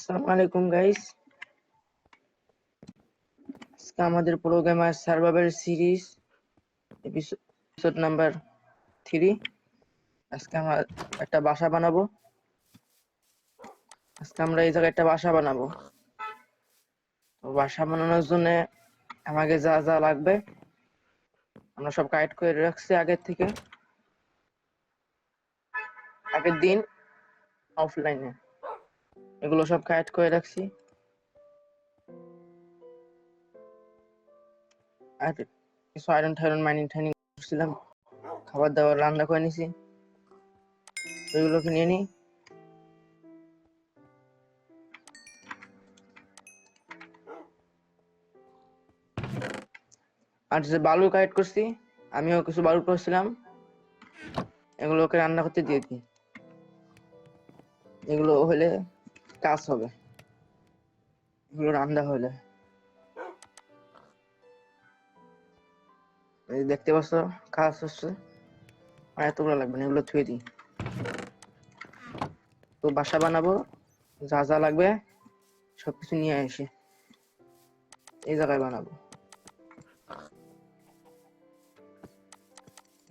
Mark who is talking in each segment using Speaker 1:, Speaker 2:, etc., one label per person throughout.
Speaker 1: আসসালামু আলাইকুম গাইস আজকে আমাদের programmer survivor series episode number three আজকে আমরা একটা বাসা বানাবো। আজকে আমরা এই জায়গায় একটা বাসা বানাবো। তো বাসা বানানোর জন্য আমাকে যা যা লাগবে, আমরা সব কাইট করে রাখছি আগের থেকে। আগের দিন অফলাইনে এগুলো সব কাট করে রাখছি। আর কিছু আয়রন টাইরন মাইনিং টাইনিং করছিলাম। খাবার দাবার রান্না করে নিছি। ওইগুলোকে নিয়ে নিই। আর যে বালু কালেক্ট করছি, আমিও কিছু বালু করছিলাম। এগুলোকে রান্না করতে দিয়ে দিই। এগুলো হলে কাজ হবে। এগুলো রান্না হলে। এই দেখতে পাচ্ছ, কাজ হচ্ছে। আর এতগুলো লাগবে না, এগুলো থুয়ে দিই। তো বাসা বানাবো, যা যা লাগবে, সবকিছু নিয়ে আসি এই জায়গায় বানাবো।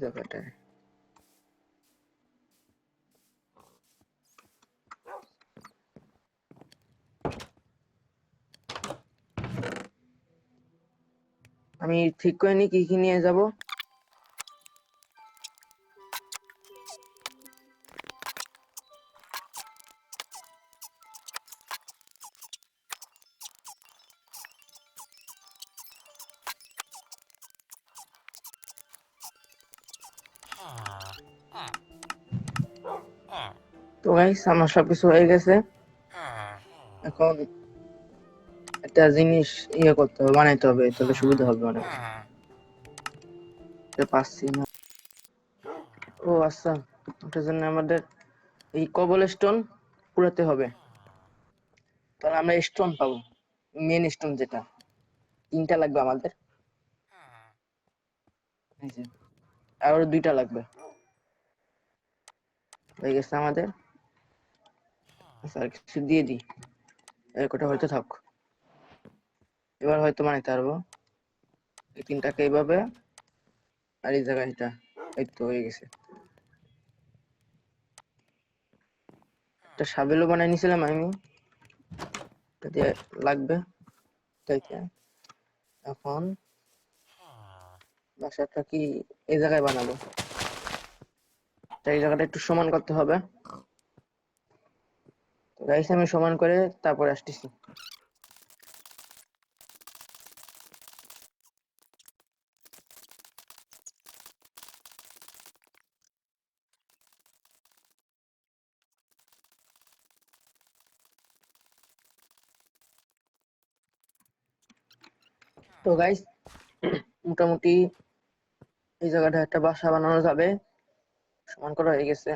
Speaker 1: জায়গাটায়। আমি ঠিক করে নি কি কি নিয়ে যাব। তো গাইস আমার সবকিছু হয়ে গেছে। এখন একটা জিনিস ইয়ে করতে হবে, বানাইতে হবে তাহলে সুবিধা হবে অনেক। পাচ্ছি না। ও আচ্ছা ওটার জন্য আমাদের এই কবল স্টোন পুরাতে হবে। তাহলে আমরা স্টোন পাবো মেন স্টোন যেটা। তিনটা লাগবে আমাদের। আর দুইটা লাগবে। হয়ে গেছে আমাদের। আচ্ছা কিছু দিয়ে দিই। এরকমটা হয়তো থাক এবার হয়তো বানাইতে পারব এই তিনটাকে এইভাবে, আর এই জায়গায় এটা, এই তো হয়ে গেছে। একটা সাবেলও বানাই নিছিলাম আমি। লাগবে এখন বাসাটা কি এই জায়গায় বানাবো? তাই এই জায়গাটা একটু সমান করতে হবে। গাইস আমি সমান করে তারপর আসতেছি। তো গাইস মোটামুটি এই জায়গাটা একটা বাসা বানানো যাবে। সমান করা হয়ে গেছে।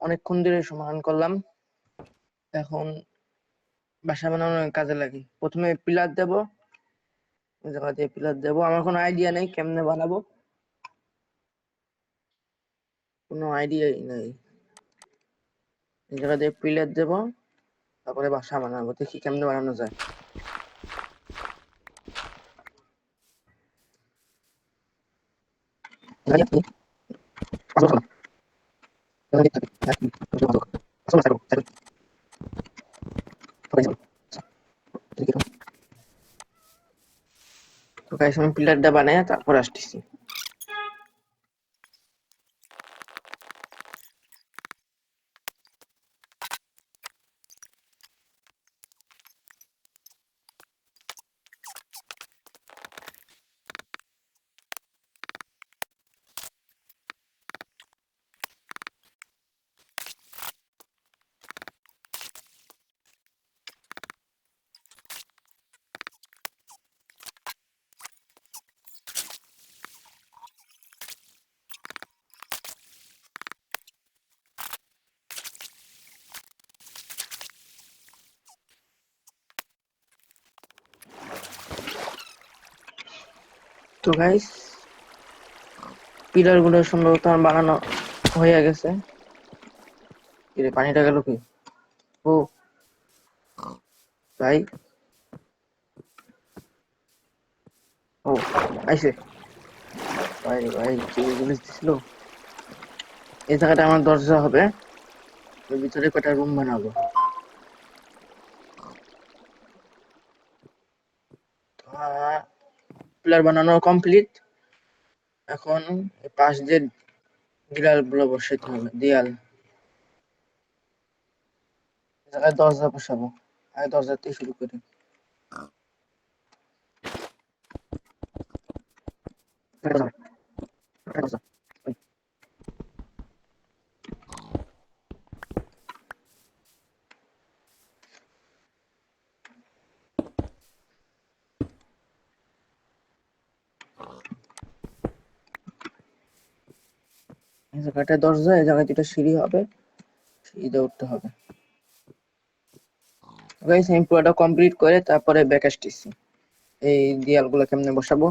Speaker 1: অনেকক্ষণ ধরে সমান করলাম। এখন বাসা বানানোর কাজে লাগি। প্রথমে পিলার দেব। জায়গা দিয়ে পিলার দেব। আমার কোনো আইডিয়া নেই কেমনে বানাবো। কোনো আইডিয়াই নেই। এই জায়গা দিয়ে পিলার দেব। তারপরে বাসা বানাবো। দেখি কেমনে বানানো যায়। তো গাইস আমি পিলারটা বানাই তারপর আসতেছি। তো গাইস পিলারগুলো সম্ভবত আমার বানানো হয়ে গেছে। পানিটা গেল কি? ও ভাই ও আইসে ভাই ভাই জিনিস দিছিল? এই জায়গাটা আমার দরজা হবে। ওর ভিতরে কটা রুম বানাবো? পিলার বানানো কমপ্লিট এখন পাশ দিয়ে দেয়ালগুলো বসাইতে হবে, দেয়াল। জায়গায় দরজা বসাবো, আগে থেকে শুরু করি। দরজা। জায়গাটা দরজা এই জায়গায় দুটো সিঁড়ি হবে সিঁড়ি দিয়ে উঠতে হবে। গাইস আমি পুরোটা কমপ্লিট করে তারপরে ব্যাক আসতেছি। এই দেয়ালগুলো কেমনে বসাবো?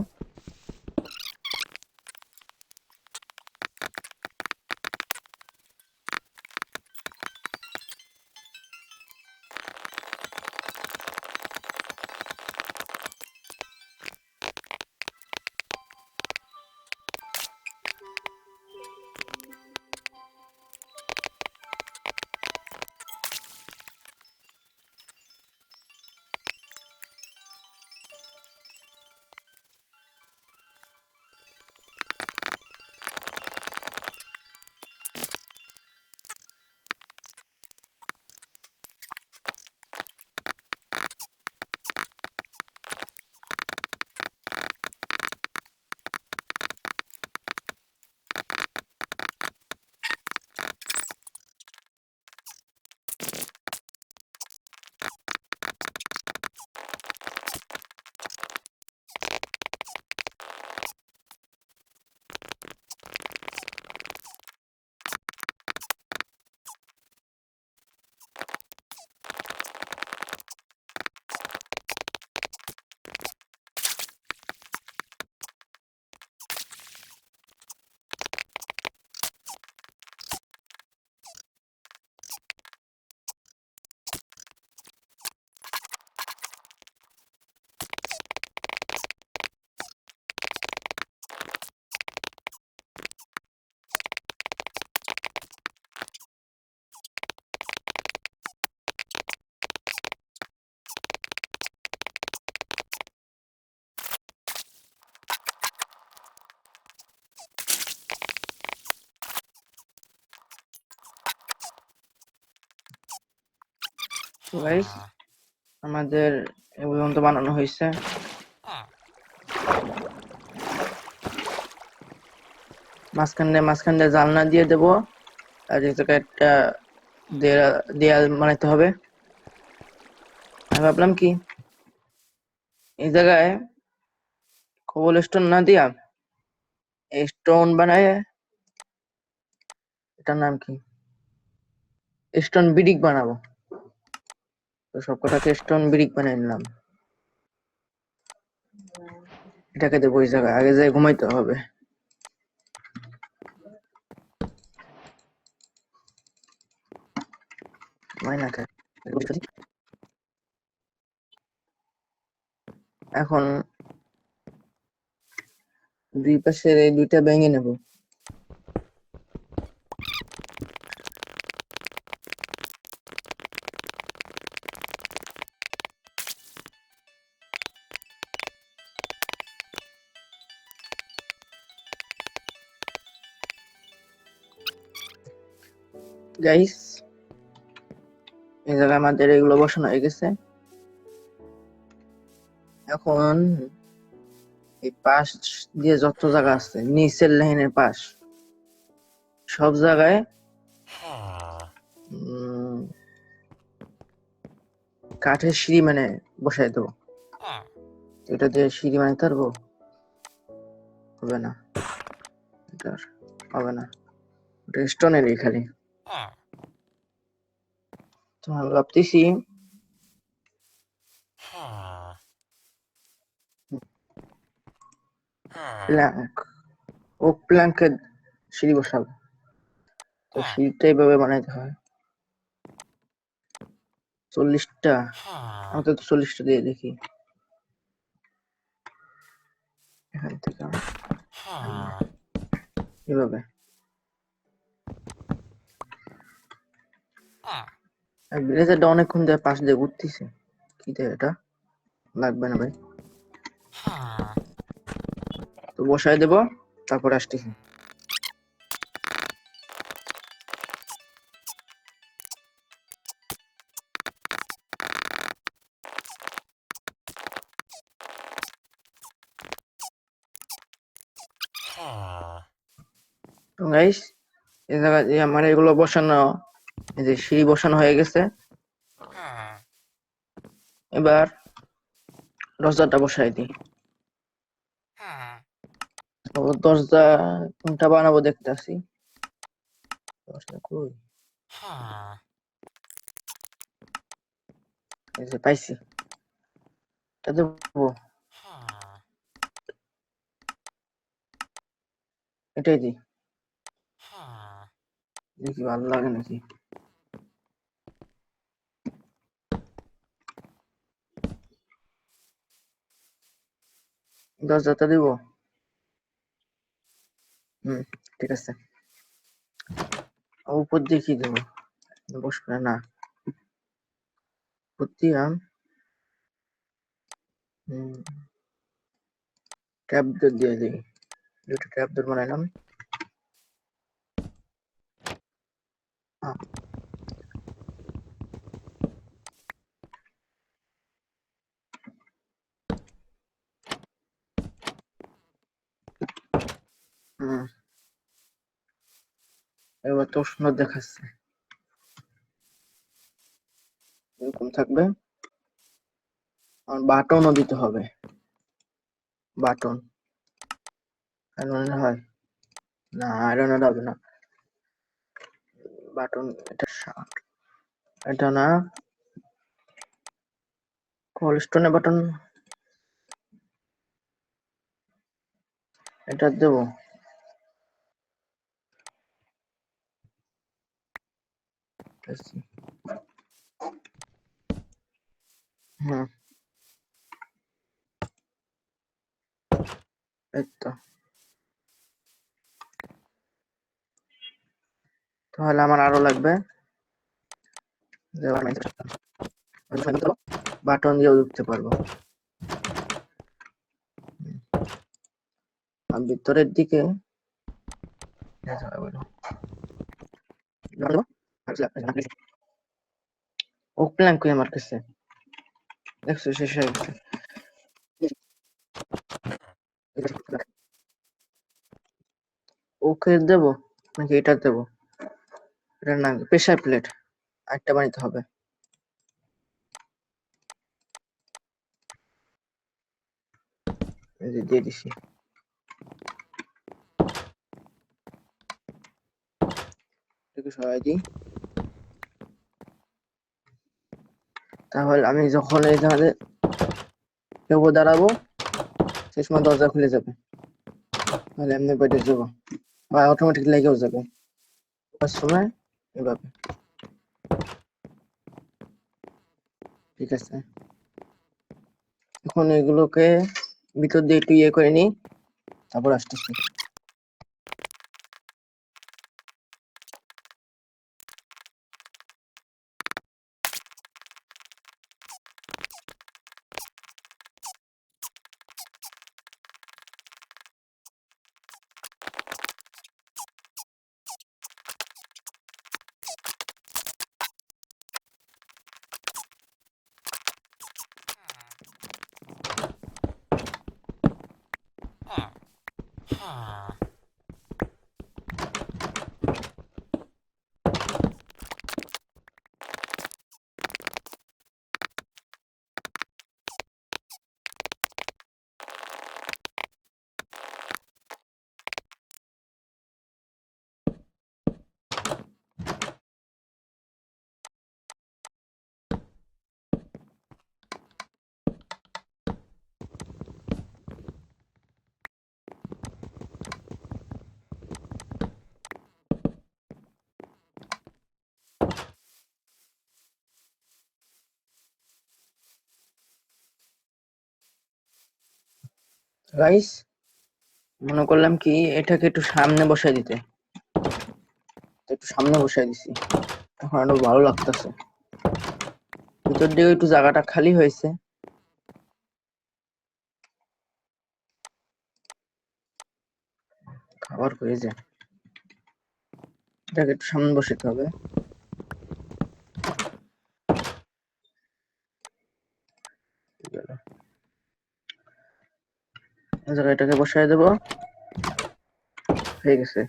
Speaker 1: গাইস আমাদের এই পর্যন্ত বানানো হয়েছে। মাঝখানে মাঝখানে জানলা দিয়ে দেবো। আর জায়গায় একটা দেয়া- দেয়াল বানাইতে হবে। আমি ভাবলাম কি, এই জায়গায় কবল স্টোন না দিয়া স্টোন বানায়, এটার নাম কি? স্টোন ব্রিক বানাবো। তো সব কটাকে স্টোন ব্রিক বানিয়ে নিলাম। এটাকে দেবো ওই জায়গায়, আগে যাই ঘুমাইতে হবে। এখন দুই পাশের এই দুইটা ভেঙে নেব। গাইস এই জায়গায় আমাদের এগুলো বসানো হয়ে গেছে। এখন এই পাশ দিয়ে যত জায়গা আছে, নিচের লাইনের পাশ, সব জায়গায় কাঠের সিঁড়ি মানে বসাই দেবো। এটা দিয়ে সিঁড়ি বানাইতে পারব হবে না। হবে না। ওটা স্টোনেরই খালি। তো আমি ভাবতেছি প্ল্যাঙ্ক। ও প্ল্যাঙ্কের সিঁড়ি বসাবো। তো সিঁড়িটা এইভাবে বানাইতে হয়। চল্লিশটা। আমাকে তো চল্লিশটা দিয়ে দেখি। এখান থেকে এভাবে। ব্লেজারটা অনেকক্ষণ ধরে পাশ দিয়ে ঘুরতেছে কি এটা? লাগবে না ভাই। তো বসায় দেব, তারপর আসতেছি। তো গাইস এই জায়গায় আমার এগুলো বসানো এই যে সিঁড়ি বসানো হয়ে গেছে। এবার দরজাটা বসাই দিই। দরজা কোনটা বানাবো দেখতে যে পাইছি। এটাই দিই। দেখি ভালো লাগে নাকি? দরজাটা দিব। হুম, ঠিক আছে। উপর দিয়ে কি দেবো? বসবে না। আম। হুম। ট্যাপ দিয়ে দিই। দুটো ট্যাপ দর বানাইলাম। হুম। এবার তো সুন্দর দেখাচ্ছে। এরকম থাকবে। আর বাটনও দিতে হবে। বাটন হয় না আয়রনের হবে না। বাটন এটা শার্ট এটা না। কলস্টোনে বাটন এটা দেবো। দেখছি। হুম এই তো তাহলে আমার আরও লাগবে। বাটন দিয়েও ঢুকতে পারব। ভিতরের দিকে ও প্ল্যান কই আমার কাছে দেখছ শেষ হয়ে ওকে দেবো নাকি এটা দেবো এটা না প্রেশার প্লেট একটা বানাইতে হবে দিয়ে দিছি সরাই দিই তাহলে আমি যখন এই ধারে কেউ দাঁড়াবো সেই সময় দরজা খুলে যাবে। তাহলে এমনি বেডে যাব বা অটোমেটিক লেগেও যাবে। সময় এভাবে। ঠিক আছে। এখন এগুলোকে ভিতর দিয়ে একটু ইয়ে করে নিই। তারপর আসতেছি। Ah. গাইস মনে করলাম কি, এটাকে একটু সামনে বসাই দিতে। একটু সামনে বসাই দিছি। এখন আরও ভালো লাগতেছে। ভিতর দিকে একটু জায়গাটা খালি হয়েছে। খাবার হয়ে যায়। এটাকে একটু সামনে বসাতে হবে। এটাকে বসাই দেবো। হয়ে গেছে।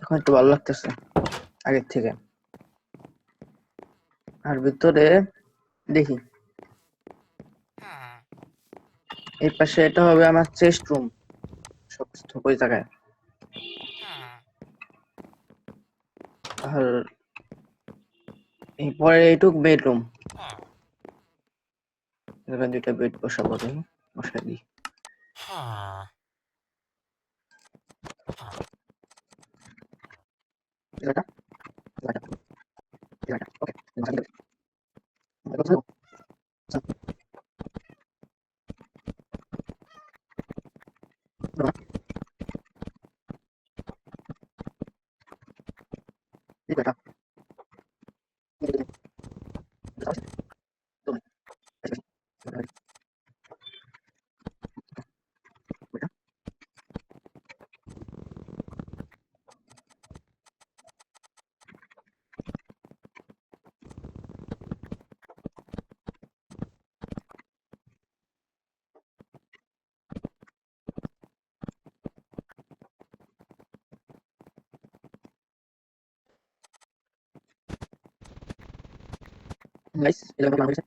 Speaker 1: এখন একটু ভালো লাগতেছে, আগের থেকে। আর ভিতরে দেখি। এই পাশে এটা হবে আমার চেস্ট রুম সব ওই জায়গায়। আর এরপরে এইটুক বেডরুম দুইটা বেড বসাবো দেখি দিই। জায়গাটা জায়গাটা জায়গাটা ওকে বসাই দিই বসাই দেবো? আচ্ছা। দাঁড়া। এই জায়গাটা। এই জায়গাটা। বুঝতে পারছিস? তুমি। এই যে, এই যে। ওইটা। Guys, এই জায়গাটা বানানো হয়েছে।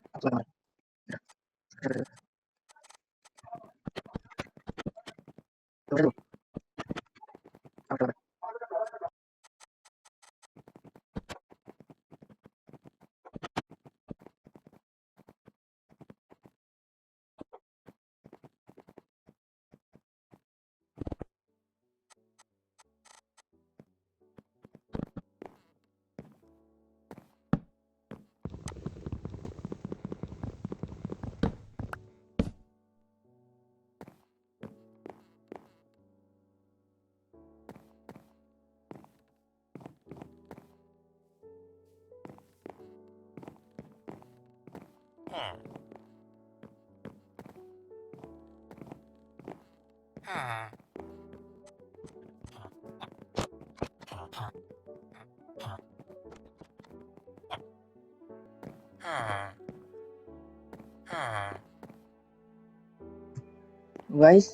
Speaker 1: গাইস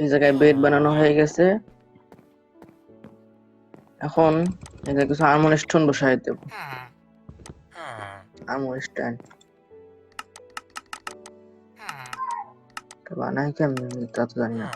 Speaker 1: এই জায়গায় বেড বানানো হয়ে গেছে। এখন এখানে কিছু আর্মন স্টোন বসাই দেব। আর্মন স্ট্যান্ড বানাই কেমন তা তো জানি না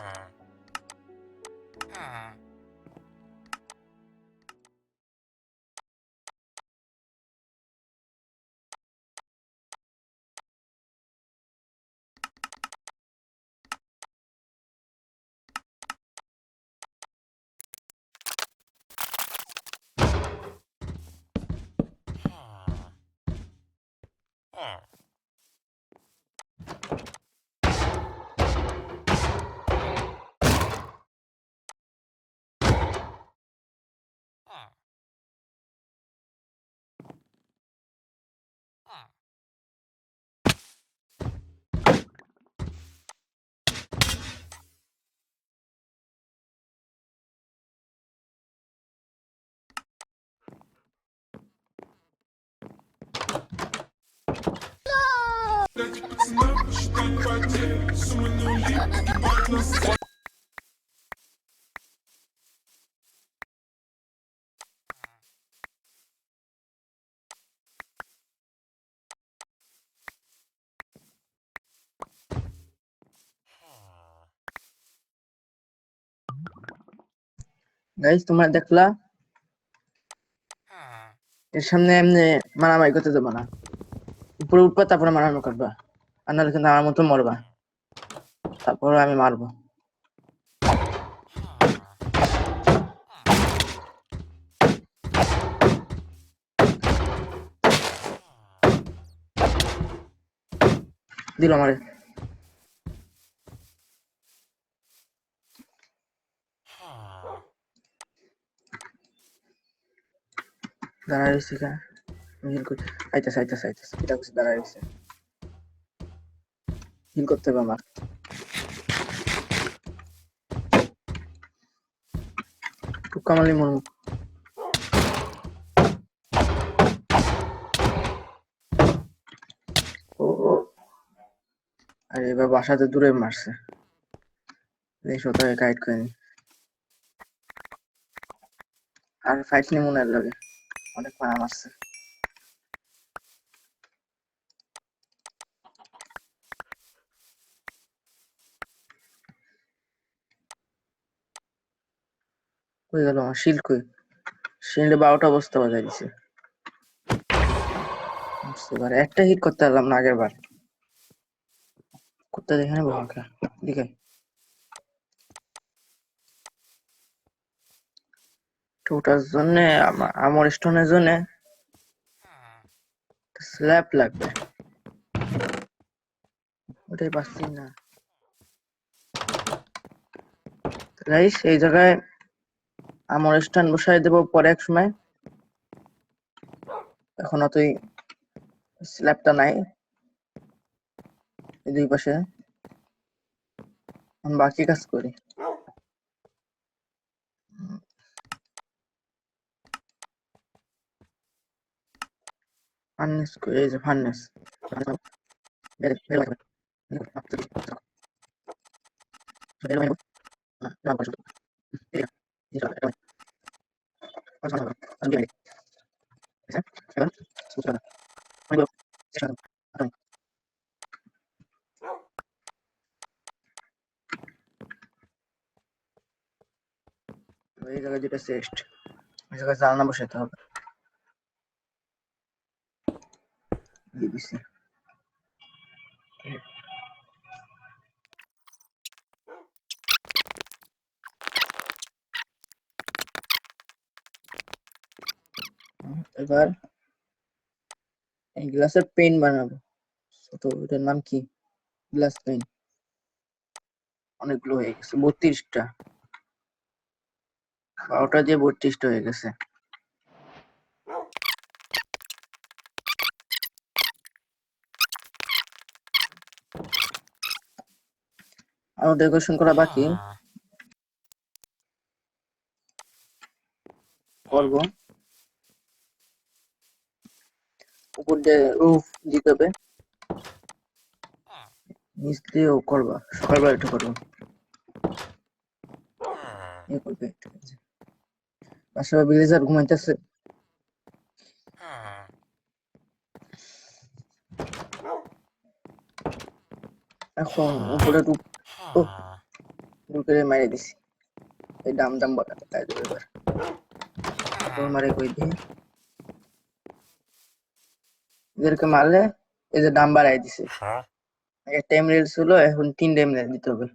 Speaker 1: গাইস তোমরা দেখলা? এর সামনে এমনি মারামারি করতে দেবো না। উপরে উঠবা, তারপরে মারানো কাটবা আর নাহলে কিন্তু আমার মতো মরবা। তারপরে আমি মারবো। দিল আমার। দাঁড়াইছি কেন এটা কিছু দাঁড়ায় হিল করতে হবে আমার। আরে, এবার বাসাতে দূরে মারছে। এই গাইড করেনি আর ফাইট নিয়ে মনে লাগে। অনেক মারা মারছে। কই গেল? আমার শিল্ড কই? শিল্ডে বারোটা বস্তা বাজাই দিছে। পারে। একটা হিট করতে পারলাম না আগের বার করতে দেখে নেব আমাকে। দিকে ওটার জন্য আমার স্টোনের জন্য স্ল্যাব লাগবে। ওটাই পাচ্ছি না। এই জায়গায় আমার স্ট্যান্ড বসাই দেবো পরে এক সময়। এখন অতই স্ল্যাবটা নাই। এই দুই পাশে। বাকি কাজ করি। ফার্নেস এই যে ফার্নেস। এই জায়গায় যেটা চেস্ট এই জায়গায় জানলা বসাতে হবে দিয়ে এবার এই গ্লাসের পেন বানাবো। ছোট, এটার নাম কি? গ্লাস পেন অনেকগুলো হয়ে গেছে, বত্রিশটা। বারোটা দিয়ে বত্রিশটা হয়ে গেছে। আরও ডেকোরেশন করা বাকি। করব উপর দিয়ে রুফ দিতে হবে। নিচ দিয়েও করবা, সকালবেলা একটু করব। করবে পাশে ভিলেজার ঘুমাইতেছে এখন উপরে রুফ ঢুকে মারি দিছি। এই দাম দাম বলা তাই দেবে এবার। মারে কই দিয়ে। এদেরকে মারলে এই যে দাম বাড়াই দিছে। আগে টাইম রেল ছিল এখন তিন টাইম রেল দিতে হবে।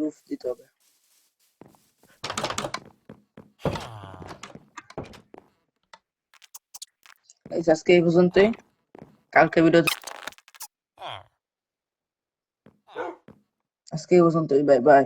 Speaker 1: রুফ দিতে হবে। আজকে এই পর্যন্তই। কালকে ভিডিও আজকে এই পর্যন্তই বাই বাই